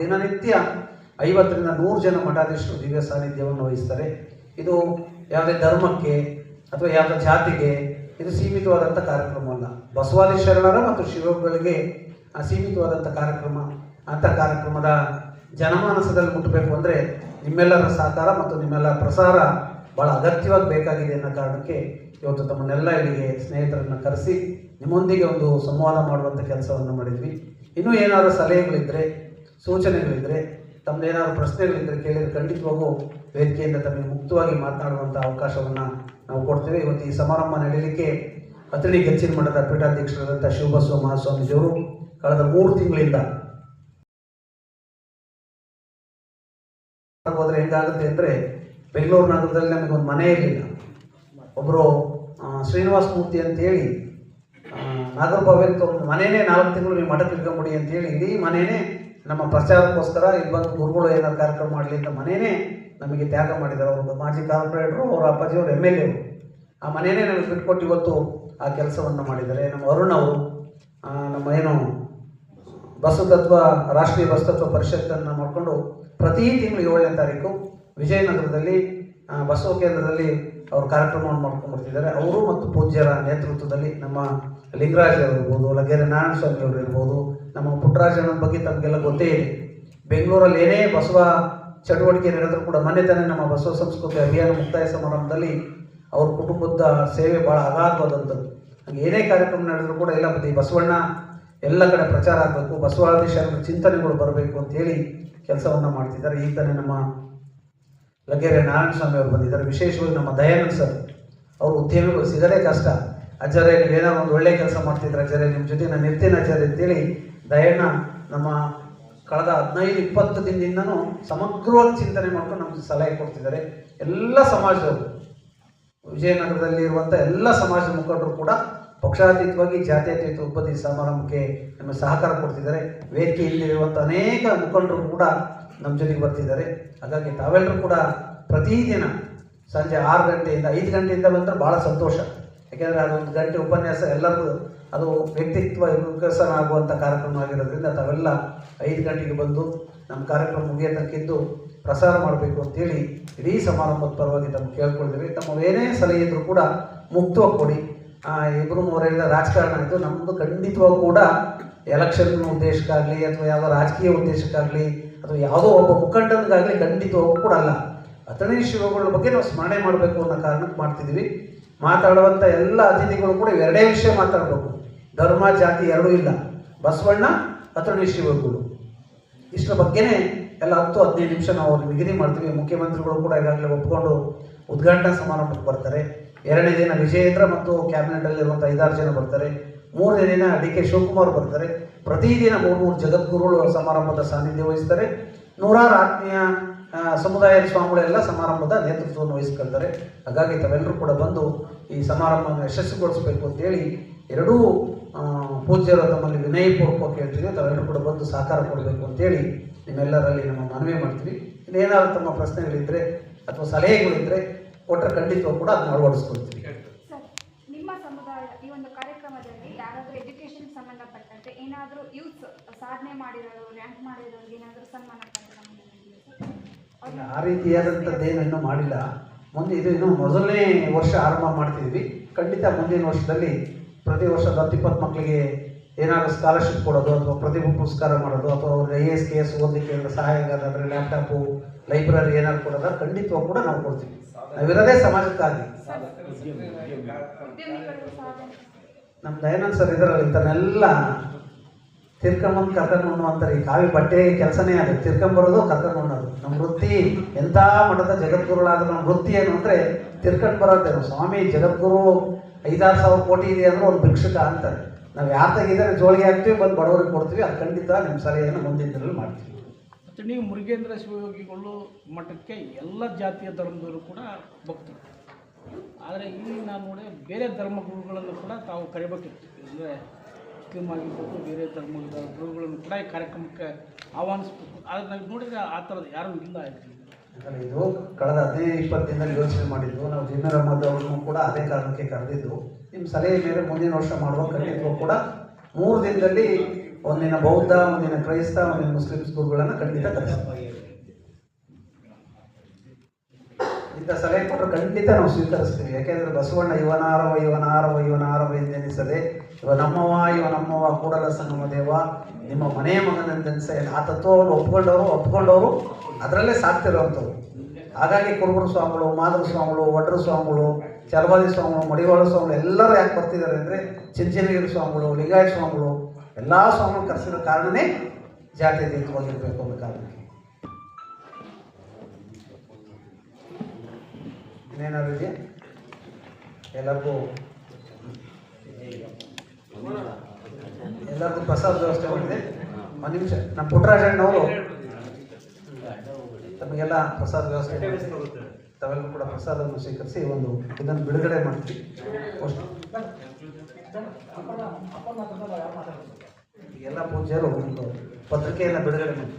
ದಿನನಿತ್ಯ ಐವತ್ತರಿಂದ ನೂರು ಜನ ಮಠಾಧೀಶರು ದಿವ್ಯ ಸಾನ್ನಿಧ್ಯವನ್ನು ವಹಿಸ್ತಾರೆ. ಇದು ಯಾವುದೇ ಧರ್ಮಕ್ಕೆ ಅಥವಾ ಯಾವುದೇ ಜಾತಿಗೆ ಇದು ಸೀಮಿತವಾದಂಥ ಕಾರ್ಯಕ್ರಮ ಅಲ್ಲ. ಬಸವಾದಿ ಶರಣರ ಮತ್ತು ಶಿವಗಳಿಗೆ ಸೀಮಿತವಾದಂಥ ಕಾರ್ಯಕ್ರಮ ಅಂಥ ಕಾರ್ಯಕ್ರಮದ ಜನಮಾನಸದಲ್ಲಿ ಮುಟ್ಟಬೇಕು ಅಂದರೆ ನಿಮ್ಮೆಲ್ಲರ ಸಹಕಾರ ಮತ್ತು ನಿಮ್ಮೆಲ್ಲರ ಪ್ರಸಾರ ಭಾಳ ಅಗತ್ಯವಾಗಿ ಬೇಕಾಗಿದೆ ಅನ್ನೋ ಕಾರಣಕ್ಕೆ ಇವತ್ತು ತಮ್ಮನ್ನೆಲ್ಲ ಇಲ್ಲಿಗೆ ಸ್ನೇಹಿತರನ್ನು ಕರೆಸಿ ನಿಮ್ಮೊಂದಿಗೆ ಒಂದು ಸಂವಾದ ಮಾಡುವಂಥ ಕೆಲಸವನ್ನು ಮಾಡಿದ್ವಿ. ಇನ್ನೂ ಏನಾದರೂ ಸಲಹೆಗಳಿದ್ದರೆ ಸೂಚನೆಗಳಿದ್ದರೆ ತಮ್ಮದೇನಾದ್ರು ಪ್ರಶ್ನೆಗಳಿದ್ದರೆ ಕೇಳಿದರೆ ಖಂಡಿತವಾಗೂ ವೇದಿಕೆಯಿಂದ ತಮಗೆ ಮುಕ್ತವಾಗಿ ಮಾತನಾಡುವಂಥ ಅವಕಾಶವನ್ನು ನಾವು ಕೊಡ್ತೇವೆ. ಇವತ್ತು ಈ ಸಮಾರಂಭ ನಡೀಲಿಕ್ಕೆ ಅತಳಿ ಗಚ್ಚಿನ ಮಠದ ಪೀಠಾಧ್ಯಕ್ಷರಾದಂಥ ಶಿವಬಸವ ಮಹಾಸ್ವಾಮೀಜಿಯವರು ಕಳೆದ ಮೂರು ತಿಂಗಳಿಂದ ಹೋದ್ರೆ ಹೆಂಗಾಗುತ್ತೆ ಅಂದರೆ ಬೆಂಗಳೂರು ನಗರದಲ್ಲಿ ನಮಗೆ ಒಂದು ಮನೆ ಇರಲಿಲ್ಲ. ಒಬ್ಬರು ಶ್ರೀನಿವಾಸ ಮೂರ್ತಿ ಅಂತೇಳಿ ನಾಗರಭಾವ್ಯಂತ ಒಂದು ಮನೆಯೇ ನಾಲ್ಕು ತಿಂಗಳು ನೀವು ಮಠ ತಿಳ್ಕೊಂಬಿಡಿ ಅಂತೇಳಿ ಇಡೀ ಮನೆಯೇ ನಮ್ಮ ಪ್ರಚಾರಕ್ಕೋಸ್ಕರ ಇಲ್ಲಿ ಬಂದು ಗುರುಗಳು ಏನಾದ್ರು ಕಾರ್ಯಕ್ರಮ ಮಾಡಲಿ ಅಂತ ಮನೆಯೇ ನಮಗೆ ತ್ಯಾಗ ಮಾಡಿದ್ದಾರೆ. ಅವರು ಮಾಜಿ ಕಾರ್ಪೊರೇಟ್ರು, ಅವರ ಅಪ್ಪಾಜಿಯವರು ಎಂ ಎಲ್ ಎ ಆ ಮನೆಯೇ ನಮಗೆ ಬಿಟ್ಕೊಟ್ಟು ಇವತ್ತು ಆ ಕೆಲಸವನ್ನು ಮಾಡಿದ್ದಾರೆ. ನಮ್ಮ ಅರುಣ್ ಅವರು ನಮ್ಮ ಏನು ಬಸವತತ್ವ, ರಾಷ್ಟ್ರೀಯ ಬಸವತತ್ವ ಪರಿಷತ್ತನ್ನು ಮಾಡಿಕೊಂಡು ಪ್ರತಿ ತಿಂಗಳು ಏಳನೇ ತಾರೀಕು ವಿಜಯನಗರದಲ್ಲಿ ಬಸವ ಕೇಂದ್ರದಲ್ಲಿ ಅವರು ಕಾರ್ಯಕ್ರಮವನ್ನು ಮಾಡ್ಕೊಂಡು ಬರ್ತಿದ್ದಾರೆ ಅವರು ಮತ್ತು ಪೂಜ್ಯರ ನೇತೃತ್ವದಲ್ಲಿ ನಮ್ಮ ಲಿಂಗರಾಜ್ ಇರ್ಬೋದು, ಲಗೇರೆ ನಾರಾಯಣ ಸ್ವಾಮಿ ಅವರು ಇರ್ಬೋದು, ನಮ್ಮ ಪುಟ್ಟರಾಜನ ಬಗ್ಗೆ ತಮಗೆಲ್ಲ ಗೊತ್ತೇ ಇದೆ. ಬೆಂಗಳೂರಲ್ಲಿ ಏನೇ ಬಸವ ಚಟುವಟಿಕೆ ನಡೆದರೂ ಕೂಡ ಮೊನ್ನೆ ತಾನೇ ನಮ್ಮ ಬಸವ ಸಂಸ್ಕೃತಿ ಅಭಿಯಾನ ಮುಕ್ತಾಯ ಸಮಾರಂಭದಲ್ಲಿ ಅವ್ರ ಕುಟುಂಬದ ಸೇವೆ ಭಾಳ ಅಗಾಧವಾದಂಥದ್ದು. ಹಾಗೆ ಏನೇ ಕಾರ್ಯಕ್ರಮ ನಡೆದರೂ ಕೂಡ ಎಲ್ಲ ಈ ಬಸವಣ್ಣ ಎಲ್ಲ ಕಡೆ ಪ್ರಚಾರ ಆಗಬೇಕು, ಬಸವಾದಿ ಶರಣರ ಚಿಂತನೆಗಳು ಬರಬೇಕು ಅಂತೇಳಿ ಕೆಲಸವನ್ನು ಮಾಡ್ತಿದ್ದಾರೆ. ಈಗ ತಾನೇ ನಮ್ಮ ಲಗ್ಗೆರೆ ನಾರಾಯಣ ಸ್ವಾಮಿ ಅವರು ಬಂದಿದ್ದಾರೆ. ವಿಶೇಷವಾಗಿ ನಮ್ಮ ದಯಾನಂದ್ ಸರ್, ಅವರು ಉದ್ಯಮಿಗಳು ಸಿಗದೇ ಕಷ್ಟ. ಅಜ್ಜರೇ ನೀವೇನೋ ಒಂದು ಒಳ್ಳೆ ಕೆಲಸ ಮಾಡ್ತಿದ್ರೆ ಅಜ್ಜರೇ, ನಿಮ್ಮ ಜೊತೆ ನಾನು ಇರ್ತೀನಿ ಅಜ್ಜರೇ ಅಂತೇಳಿ ದಯಣ್ಣ ನಮ್ಮ ಕಳೆದ ಹದಿನೈದು, ಇಪ್ಪತ್ತು ದಿನದಿಂದನೂ ಸಮಗ್ರವಾಗಿ ಚಿಂತನೆ ಮಾಡ್ಕೊಂಡು ನಮಗೆ ಸಲಹೆ ಕೊಡ್ತಿದ್ದಾರೆ. ಎಲ್ಲ ಸಮಾಜದವರು, ವಿಜಯನಗರದಲ್ಲಿ ಇರುವಂಥ ಎಲ್ಲ ಸಮಾಜದ ಮುಖಂಡರು ಕೂಡ ಪಕ್ಷಾತೀತವಾಗಿ ಜಾತ್ಯತೀತ ಉತ್ಪತ್ತಿ ಸಮಾರಂಭಕ್ಕೆ ನಮಗೆ ಸಹಕಾರ ಕೊಡ್ತಿದ್ದಾರೆ. ವೇದಿಕೆಯಲ್ಲಿರುವಂಥ ಅನೇಕ ಮುಖಂಡರು ಕೂಡ ನಮ್ಮ ಜೊತೆಗೆ ಬರ್ತಿದ್ದಾರೆ. ಹಾಗಾಗಿ ತಾವೆಲ್ಲರೂ ಕೂಡ ಪ್ರತಿದಿನ ಸಂಜೆ ಆರು ಗಂಟೆಯಿಂದ ಐದು ಗಂಟೆಯಿಂದ ಬಂದರೆ ಭಾಳ ಸಂತೋಷ. ಯಾಕೆಂದರೆ ಅದೊಂದು ಗಂಟೆ ಉಪನ್ಯಾಸ, ಎಲ್ಲರಿಗೂ ಅದು ವ್ಯಕ್ತಿತ್ವ ವಿಕಸನ ಆಗುವಂಥ ಕಾರ್ಯಕ್ರಮ ಆಗಿರೋದ್ರಿಂದ ತಾವೆಲ್ಲ ಐದು ಗಂಟೆಗೆ ಬಂದು ನಮ್ಮ ಕಾರ್ಯಕ್ರಮ ಮುಗಿಯ ತನಕಿದ್ದು ಪ್ರಸಾರ ಮಾಡಬೇಕು ಅಂತೇಳಿ ಇಡೀ ಸಮಾರಂಭದ ಪರವಾಗಿ ತಮ್ಮ ಕೇಳ್ಕೊಳ್ತೀವಿ. ತಮ್ಮ ಏನೇ ಸಲಹೆ ಇದ್ದರೂ ಕೂಡ ಮುಕ್ತವಾಗಿ ಕೊಡಿ. ಇಬ್ಬರು ಮೂವರೆಲ್ಲ ರಾಜಕಾರಣ ಇದು ನಮ್ಮದು ಖಂಡಿತವಾಗೂ ಕೂಡ ಎಲೆಕ್ಷನ್ ಉದ್ದೇಶಕ್ಕಾಗಲಿ ಅಥವಾ ಯಾವುದೋ ರಾಜಕೀಯ ಉದ್ದೇಶಕ್ಕಾಗಲಿ ಅಥವಾ ಯಾವುದೋ ಒಬ್ಬ ಮುಖಂಡನಿಗಾಗಲಿ ಖಂಡಿತವಾಗೂ ಕೂಡ ಅಲ್ಲ. ಅಥಣಿ ಶಿವಗಳ ಬಗ್ಗೆ ನಾವು ಸ್ಮರಣೆ ಮಾಡಬೇಕು ಅನ್ನೋ ಕಾರಣಕ್ಕೆ ಮಾಡ್ತಿದ್ದೀವಿ. ಮಾತಾಡುವಂಥ ಎಲ್ಲ ಅತಿಥಿಗಳು ಕೂಡ ಎರಡೇ ವಿಷಯ ಮಾತಾಡಬೇಕು. ಧರ್ಮ, ಜಾತಿ ಎರಡೂ ಇಲ್ಲ. ಬಸವಣ್ಣ, ಅಥಣಿ ಶಿವಗಳು ಇಷ್ಟರ ಬಗ್ಗೆನೇ ಎಲ್ಲ ಹತ್ತು, ಹದಿನೈದು ನಿಮಿಷ ನಾವು ನಿಗದಿ ಮಾಡ್ತೀವಿ. ಮುಖ್ಯಮಂತ್ರಿಗಳು ಕೂಡ ಈಗಾಗಲೇ ಒಪ್ಕೊಂಡು ಉದ್ಘಾಟನಾ ಸಮಾರಂಭಕ್ಕೆ ಬರ್ತಾರೆ. ಎರಡನೇ ದಿನ ವಿಜಯೇಂದ್ರ ಮತ್ತು ಕ್ಯಾಬಿನೆಟಲ್ಲಿರುವಂಥ ಐದಾರು ಜನ ಬರ್ತಾರೆ. ಮೂರನೇ ದಿನ ಡಿ ಕೆ ಶಿವಕುಮಾರ್ ಬರ್ತಾರೆ. ಪ್ರತಿದಿನ ಮೂರು ಮೂರು ಜಗದ್ಗುರುಗಳು ಸಮಾರಂಭದ ಸಾನ್ನಿಧ್ಯ ವಹಿಸ್ತಾರೆ. ನೂರಾರು ಆತ್ಮೀಯ ಸಮುದಾಯದ ಸ್ವಾಮಿಗಳೆಲ್ಲ ಸಮಾರಂಭದ ನೇತೃತ್ವವನ್ನು ವಹಿಸ್ಕೊಳ್ತಾರೆ. ಹಾಗಾಗಿ ತಾವೆಲ್ಲರೂ ಕೂಡ ಬಂದು ಈ ಸಮಾರಂಭವನ್ನು ಯಶಸ್ವಿಗೊಳಿಸಬೇಕು ಅಂತೇಳಿ ಎರಡೂ ಪೂಜ್ಯರು ತಮ್ಮಲ್ಲಿ ವಿನಯಪೂರ್ವಕ ಕೇಳ್ತೀವಿ ತಾವೆಲ್ಲರೂ ಕೂಡ ಬಂದು ಸಹಕಾರ ಕೊಡಬೇಕು ಅಂತೇಳಿ ನಿಮ್ಮೆಲ್ಲರಲ್ಲಿ ನಮ್ಮ ಮನವಿ ಮಾಡ್ತೀವಿ. ಇನ್ನೇನಾದ್ರು ತಮ್ಮ ಪ್ರಶ್ನೆಗಳಿದ್ದರೆ ಅಥವಾ ಸಲಹೆಗಳಿದ್ದರೆ ಕೊಟ್ಟರೆ ಖಂಡಿತವಾಗಿ ಕೂಡ ಅದನ್ನ ಅಳವಡಿಸ್ಕೊಳ್ತೀವಿ ಸರ್ ನಿಮ್ಮ ಸಮುದಾಯ ಈ ಒಂದು ಕಾರ್ಯಕ್ರಮದಲ್ಲಿ ಯಾರಾದರೂ ಎಜುಕೇಶನ್ ಸಂಬಂಧಪಟ್ಟಂತೆ ಏನಾದರೂ ಯೂತ್ಸ್ ಸಾಧನೆ ಮಾಡಿರೋರು ರ್ಯಾಂಕ್ ಮಾಡಿರೋರಿಗೆ ಏನಾದರೂ ಸನ್ಮಾನ ಆ ರೀತಿಯಾದಂಥದ್ದೇನು ಇನ್ನೂ ಮಾಡಿಲ್ಲ. ಮುಂದೆ ಇದು ಇನ್ನೂ ಮೊದಲನೇ ವರ್ಷ ಆರಂಭ ಮಾಡ್ತಿದ್ವಿ ಖಂಡಿತ ಮುಂದಿನ ವರ್ಷದಲ್ಲಿ ಪ್ರತಿ ವರ್ಷದ ಹತ್ತು ಇಪ್ಪತ್ತು ಮಕ್ಕಳಿಗೆ ಏನಾದರೂ ಸ್ಕಾಲರ್ಶಿಪ್ ಕೊಡೋದು ಅಥವಾ ಪ್ರತಿಭಾ ಪುರಸ್ಕಾರ ಮಾಡೋದು ಅಥವಾ ಅವ್ರಿಗೆ ಐ ಎಸ್ ಕೆ ಎಸ್ ಓದಲಿಕ್ಕೆ ಏನಾದರೂ ಸಹಾಯ ಆಗೋದಾದ್ರೆ ಲ್ಯಾಪ್ಟಾಪು ಲೈಬ್ರರಿ ಏನಾದ್ರು ಕೊಡೋದ ಖಂಡಿತವಾಗಿ ಕೂಡ ನಾವು ಕೊಡ್ತೀವಿ. ನಾವಿರೋದೇ ಸಮಾಜಕ್ಕಾಗಿ. ನಮ್ಮ ದಯಾನಂದ್ ಸರ್ ಇದರಲ್ಲಿ ಇಂಥನ್ನೆಲ್ಲ ತಿರ್ಕೊಂಬಂದು ಕರ್ಕೊಂಡು ಅಂತಾರೆ ಈ ಕಾವಿ ಬಟ್ಟೆ ಕೆಲಸನೇ ಅದು. ತಿರ್ಕೊಂಬರೋದು ಕರ್ಕೊಂಡು ಅನ್ನೋದು ನಮ್ಮ ವೃತ್ತಿ, ಎಂಥ ಮಠದ ಜಗದ್ಗುರುಗಳಾದ್ರೂ ನಮ್ಮ ವೃತ್ತಿ ಏನು ಅಂದರೆ ತಿರ್ಕೊಂಡು ಬರೋದೇನು. ಸ್ವಾಮಿ, ಜಗದ್ಗುರು ಐದಾರು ಸಾವಿರ ಕೋಟಿ ಇದೆ ಅಂದ್ರೆ ಒಂದು ಭಿಕ್ಷುಕ ಅಂತಾರೆ. ನಾವು ಯಾರು ತೆಗಿದರೆ ಜೋಳಿಗೆ ಹಾಕ್ತೀವಿ, ಬಂದು ಬಡವರಿಗೆ ಕೊಡ್ತೀವಿ, ಅದು ಖಂಡಿತ ನಿಮ್ಮ ಸಲಹೆಯನ್ನು ಮುಂದಿನ ಮಾಡ್ತೀವಿ. ಮತ್ತು ನೀವು ಮುರುಗೇಂದ್ರ ಶಿವಯೋಗಿಗಳು ಮಠಕ್ಕೆ ಎಲ್ಲ ಜಾತಿಯ ಧರ್ಮದವರು ಕೂಡ ಭಕ್ತರು. ಆದರೆ ಇಲ್ಲಿ ನಾನು ನೋಡಿ ಬೇರೆ ಧರ್ಮಗುರುಗಳನ್ನು ಕೂಡ ತಾವು ಕರಿಬೇಕಿತ್ತು. ಅಂದರೆ ಮುಸ್ಲಿಂ ಆಗಿರ್ಬೋದು ಬೇರೆ ಧರ್ಮದ ಗುರುಗಳನ್ನು ಕೂಡ ಈ ಕಾರ್ಯಕ್ರಮಕ್ಕೆ ಆಹ್ವಾನಿಸ್ಬೇಕು. ಆದರೆ ನಾವು ನೋಡಿದರೆ ಆ ಥರದ್ದು ಯಾರೂ ಇಲ್ಲ ಇದು ಕಳೆದ ಹದಿನೈದು, ಇಪ್ಪತ್ತು ದಿನದಲ್ಲಿ ಯೋಚನೆ ಮಾಡಿದ್ದು, ನಾವು ಜಿನ್ನರ್ ಅಹಮದ್ ಕೂಡ ಅದೇ ಕಾರಣಕ್ಕೆ ಕರೆದಿದ್ದು. ನಿಮ್ಮ ಸಲಹೆ ಮೇಲೆ ಮುಂದಿನ ವರ್ಷ ಮಾಡುವ ಖಂಡಿತವೂ ಕೂಡ ಮೂರು ದಿನದಲ್ಲಿ ಒಂದಿನ ಬೌದ್ಧ, ಒಂದಿನ ಕ್ರೈಸ್ತ, ಒಂದಿನ ಮುಸ್ಲಿಮ್ಸ್ ಗುರುಗಳನ್ನು ಖಂಡಿತ ಕರೆಸ್ತೀವಿ ಇಂಥ ಸಲಹೆ ಕೊಟ್ಟರು ಖಂಡಿತ ನಾವು ಸ್ವೀಕರಿಸ್ತೀವಿ. ಯಾಕೆಂದ್ರೆ ಬಸವಣ್ಣ ಇವನಾರವ ಇವನಾರವ ಇವನಾರವ ಎಂದೆನಿಸದೆ, ಇವ ನಮ್ಮವ ಇವ ನಮ್ಮವ ಕೂಡಲ ಸಂಗಮ ದೇವ, ನಿಮ್ಮ ಮನೆಯ ಮಗನೆಂದೆನಿಸ ಆ ತತ್ವವನ್ನು ಒಪ್ಕೊಂಡವರು ಒಪ್ಕೊಂಡವರು ಅದರಲ್ಲೇ ಸಾಕ್ತಿರುವಂಥವ್ರು ಹಾಗಾಗಿ ಕುರುಬರು ಸ್ವಾಮಿಗಳು, ಮಾದರ ಸ್ವಾಮಿಗಳು ಒಡ್ರ ಸ್ವಾಮಿಗಳು ಚಲವಾದಿ ಸ್ವಾಮಿಗಳು, ಮಡಿವಾಳ ಸ್ವಾಮಿಗಳು ಎಲ್ಲರೂ ಯಾಕೆ ಬರ್ತಿದ್ದಾರೆ ಅಂದರೆ ಚಿಂಚನಗಿರಿ ಸ್ವಾಮಿಗಳು ಲಿಂಗಾಯ ಸ್ವಾಮಿಗಳು, ಎಲ್ಲ ಸ್ವಾಮಿಗಳು ಕರೆಸಿರೋ ಕಾರಣನೇ ಜಾತಿ ಅತೀತವಾಗಿರಬೇಕು ಅನ್ನೋ ಕಾರಣಕ್ಕೆ. ಇನ್ನೇನಾದ್ರು ಇದೆಯಾ? ಎಲ್ಲರಿಗೂ ಎಲ್ಲರಿಗೂ ಪ್ರಸಾದ ವ್ಯವಸ್ಥೆ ಮಾಡಿದೆ. ಒಂದು ನಿಮಿಷ. ನಮ್ಮ ಪುಟ್ಟರಾಜಣ್ಣವರು ತಮಗೆಲ್ಲ ಪ್ರಸಾದ ವ್ಯವಸ್ಥೆ. ತಾವೆಲ್ಲರೂ ಕೂಡ ಪ್ರಸಾದವನ್ನು ಸ್ವೀಕರಿಸಿ ಒಂದು ಇದನ್ನು ಬಿಡುಗಡೆ ಮಾಡ್ತೀವಿ. ಎಲ್ಲ ಪೂಜ್ಯರು ಒಂದು ಪತ್ರಿಕೆಯನ್ನು ಬಿಡುಗಡೆ ಮಾಡ್ತೀವಿ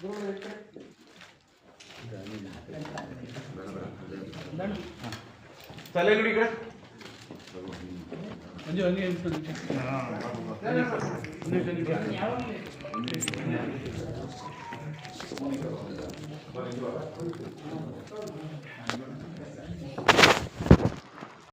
ಹೋಗೋದು ಮಂಜು ಹಂಗೆ ಇರ್ತದೆ.